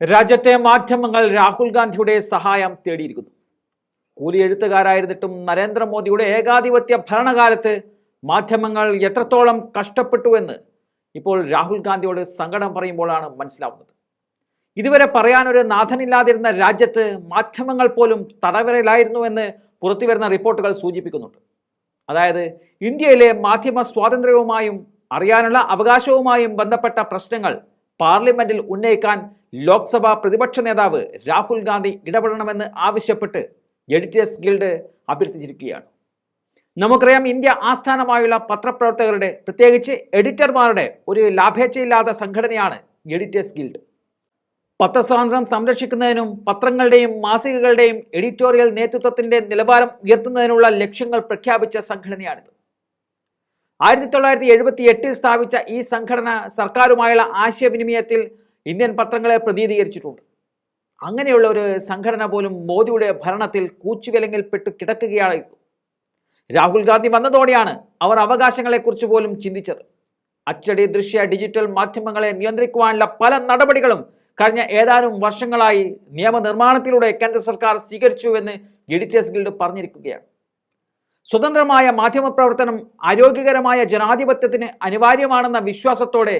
രാജ്യത്തെ മാധ്യമങ്ങൾ രാഹുൽ ഗാന്ധിയുടെ സഹായം തേടിയിരിക്കുന്നു. കൂലി എഴുത്തുകാരായിരുന്നിട്ടും നരേന്ദ്രമോദിയുടെ ഏകാധിപത്യ ഭരണകാലത്ത് മാധ്യമങ്ങൾ എത്രത്തോളം കഷ്ടപ്പെട്ടുവെന്ന് ഇപ്പോൾ രാഹുൽ ഗാന്ധിയോട് സങ്കടം പറയുമ്പോഴാണ് മനസ്സിലാവുന്നത്. ഇതുവരെ പറയാനൊരു നാഥനില്ലാതിരുന്ന രാജ്യത്ത് മാധ്യമങ്ങൾ പോലും തടവരയിലായിരുന്നുവെന്ന് പുറത്തുവരുന്ന റിപ്പോർട്ടുകൾ സൂചിപ്പിക്കുന്നുണ്ട്. അതായത് ഇന്ത്യയിലെ മാധ്യമ സ്വാതന്ത്ര്യവുമായും അറിയാനുള്ള അവകാശവുമായും ബന്ധപ്പെട്ട പ്രശ്നങ്ങൾ പാർലമെന്റിൽ ഉന്നയിക്കാൻ ലോക്സഭാ പ്രതിപക്ഷ നേതാവ് രാഹുൽ ഗാന്ധി ഇടപെടണമെന്ന് ആവശ്യപ്പെട്ട് എഡിറ്റേഴ്സ് ഗിൽഡ് അഭ്യർത്ഥിച്ചിരിക്കുകയാണ്. നമുക്കറിയാം ഇന്ത്യ ആസ്ഥാനമായുള്ള പത്രപ്രവർത്തകരുടെ പ്രത്യേകിച്ച് എഡിറ്റർമാരുടെ ഒരു ലാഭേച്ഛയില്ലാത്ത സംഘടനയാണ് എഡിറ്റേഴ്സ് ഗിൽഡ്. പത്രസ്വാതന്ത്ര്യം സംരക്ഷിക്കുന്നതിനും പത്രങ്ങളുടെയും മാസികകളുടെയും എഡിറ്റോറിയൽ നേതൃത്വത്തിന്റെ നിലവാരം ഉയർത്തുന്നതിനുള്ള ലക്ഷ്യങ്ങൾ പ്രഖ്യാപിച്ച സംഘടനയാണിത്. ആയിരത്തി തൊള്ളായിരത്തി എഴുപത്തി എട്ടിൽ സ്ഥാപിച്ച ഈ സംഘടന സർക്കാരുമായുള്ള ആശയവിനിമയത്തിൽ ഇന്ത്യൻ പത്രങ്ങളെ പ്രതിനിധീകരിച്ചിട്ടുണ്ട് അങ്ങനെയുള്ള ഒരു സംഘടന പോലും മോദിയുടെ ഭരണത്തിൽ കൂച്ചുവിലങ്ങിൽപ്പെട്ട് കിടക്കുകയായിരുന്നു രാഹുൽ ഗാന്ധി വന്നതോടെയാണ് അവർ അവകാശങ്ങളെക്കുറിച്ച് പോലും ചിന്തിച്ചത്. അച്ചടി ദൃശ്യ ഡിജിറ്റൽ മാധ്യമങ്ങളെ നിയന്ത്രിക്കുവാനുള്ള പല നടപടികളും കഴിഞ്ഞ ഏതാനും വർഷങ്ങളായി നിയമനിർമ്മാണത്തിലൂടെ കേന്ദ്ര സർക്കാർ സ്വീകരിച്ചുവെന്ന് എഡിറ്റേഴ്സ് ഗിൽഡ് പറഞ്ഞിരിക്കുകയാണ്. സ്വതന്ത്രമായ മാധ്യമപ്രവർത്തനം ആരോഗ്യകരമായ ജനാധിപത്യത്തിന് അനിവാര്യമാണെന്ന വിശ്വാസത്തോടെ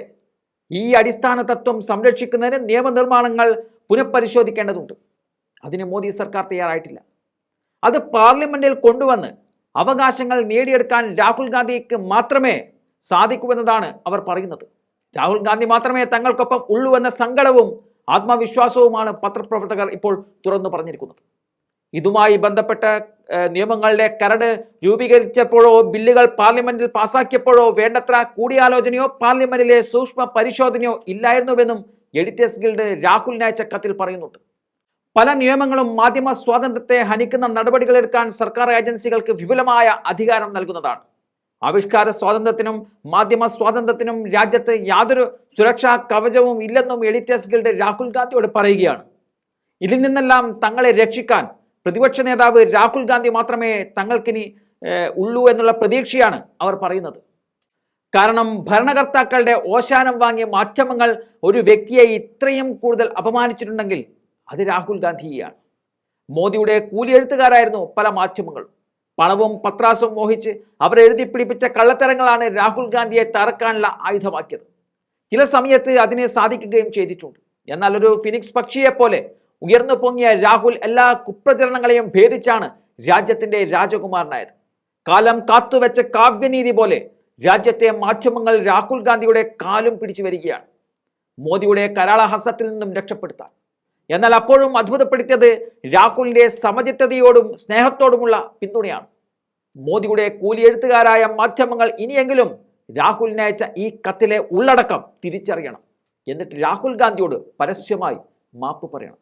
ഈ അടിസ്ഥാന തത്വം സംരക്ഷിക്കുന്നതിന് നിയമനിർമ്മാണങ്ങൾ പുനഃപരിശോധിക്കേണ്ടതുണ്ട്. അതിന് മോദി സർക്കാർ തയ്യാറായിട്ടില്ല. അത് പാർലമെന്റിൽ കൊണ്ടുവന്ന് അവകാശങ്ങൾ നേടിയെടുക്കാൻ രാഹുൽ ഗാന്ധിക്ക് മാത്രമേ സാധിക്കൂവെന്നതാണ് അവർ പറയുന്നത്. രാഹുൽ ഗാന്ധി മാത്രമേ തങ്ങൾക്കൊപ്പം ഉള്ളൂ എന്ന സങ്കടവും ആത്മവിശ്വാസവുമാണ് പത്രപ്രവർത്തകർ ഇപ്പോൾ തുറന്നു പറഞ്ഞിരിക്കുന്നത്. ഇതുമായി ബന്ധപ്പെട്ട നിയമങ്ങളുടെ കരട് രൂപീകരിച്ചപ്പോഴോ ബില്ലുകൾ പാർലമെന്റിൽ പാസാക്കിയപ്പോഴോ വേണ്ടത്ര കൂടിയാലോചനയോ പാർലമെന്റിലെ സൂക്ഷ്മ പരിശോധനയോ ഇല്ലായിരുന്നുവെന്നും എഡിറ്റേഴ്സ് ഗിൽഡ് രാഹുൽ അയച്ച കത്തിൽ പറയുന്നുണ്ട്. പല നിയമങ്ങളും മാധ്യമ സ്വാതന്ത്ര്യത്തെ ഹനിക്കുന്ന നടപടികൾ എടുക്കാൻ സർക്കാർ ഏജൻസികൾക്ക് വിപുലമായ അധികാരം നൽകുന്നതാണ്. ആവിഷ്കാര സ്വാതന്ത്ര്യത്തിനും മാധ്യമ സ്വാതന്ത്ര്യത്തിനും രാജ്യത്ത് യാതൊരു സുരക്ഷാ കവചവും ഇല്ലെന്നും എഡിറ്റേഴ്സ് ഗിൽഡ് രാഹുൽ ഗാന്ധിയോട് പറയുകയാണ്. ഇതിൽ നിന്നെല്ലാം തങ്ങളെ രക്ഷിക്കാൻ പ്രതിപക്ഷ നേതാവ് രാഹുൽ ഗാന്ധി മാത്രമേ തങ്ങൾക്കിനി ഉള്ളൂ എന്നുള്ള പ്രതീക്ഷയാണ് അവർ പറയുന്നത്. കാരണം ഭരണകർത്താക്കളുടെ ഓശാനം വാങ്ങിയ മാധ്യമങ്ങൾ ഒരു വ്യക്തിയെ ഇത്രയും കൂടുതൽ അപമാനിച്ചിട്ടുണ്ടെങ്കിൽ അത് രാഹുൽ ഗാന്ധിയാണ് മോദിയുടെ കൂലിയെഴുത്തുകാരായിരുന്നു പല മാധ്യമങ്ങളും. പണവും പത്രാസും മോഹിച്ച് അവർ എഴുതി പിടിപ്പിച്ച കള്ളത്തരങ്ങളാണ് രാഹുൽ ഗാന്ധിയെ തറക്കാനുള്ള ആയുധമാക്കിയത്. ചില സമയത്ത് അതിനെ സാധിക്കുകയും ചെയ്തിട്ടുണ്ട്. എന്നാൽ ഒരു ഫിനിക്സ് പക്ഷിയെ പോലെ ഉയർന്നു പൊങ്ങിയ രാഹുൽ എല്ലാ കുപ്രചരണങ്ങളെയും ഭേദിച്ചാണ് രാജ്യത്തിന്റെ രാജകുമാരനായത്. കാലം കാത്തുവെച്ച കാവ്യനീതി പോലെ രാജ്യത്തെ മാധ്യമങ്ങൾ രാഹുൽ ഗാന്ധിയുടെ കാലും പിടിച്ചു വരികയാണ്. മോദിയുടെ കരാളഹസത്തിൽ നിന്നും രക്ഷപ്പെടുത്താൻ. എന്നാൽ അപ്പോഴും അത്ഭുതപ്പെടുത്തിയത് രാഹുലിന്റെ സമചിത്തതയോടും സ്നേഹത്തോടുമുള്ള പിന്തുണയാണ്. മോദിയുടെ കൂലിയെഴുത്തുകാരായ മാധ്യമങ്ങൾ ഇനിയെങ്കിലും രാഹുലിന് അയച്ച ഈ കത്തിലെ ഉള്ളടക്കം തിരിച്ചറിയണം. എന്നിട്ട് രാഹുൽ ഗാന്ധിയോട് പരസ്യമായി മാപ്പ് പറയണം.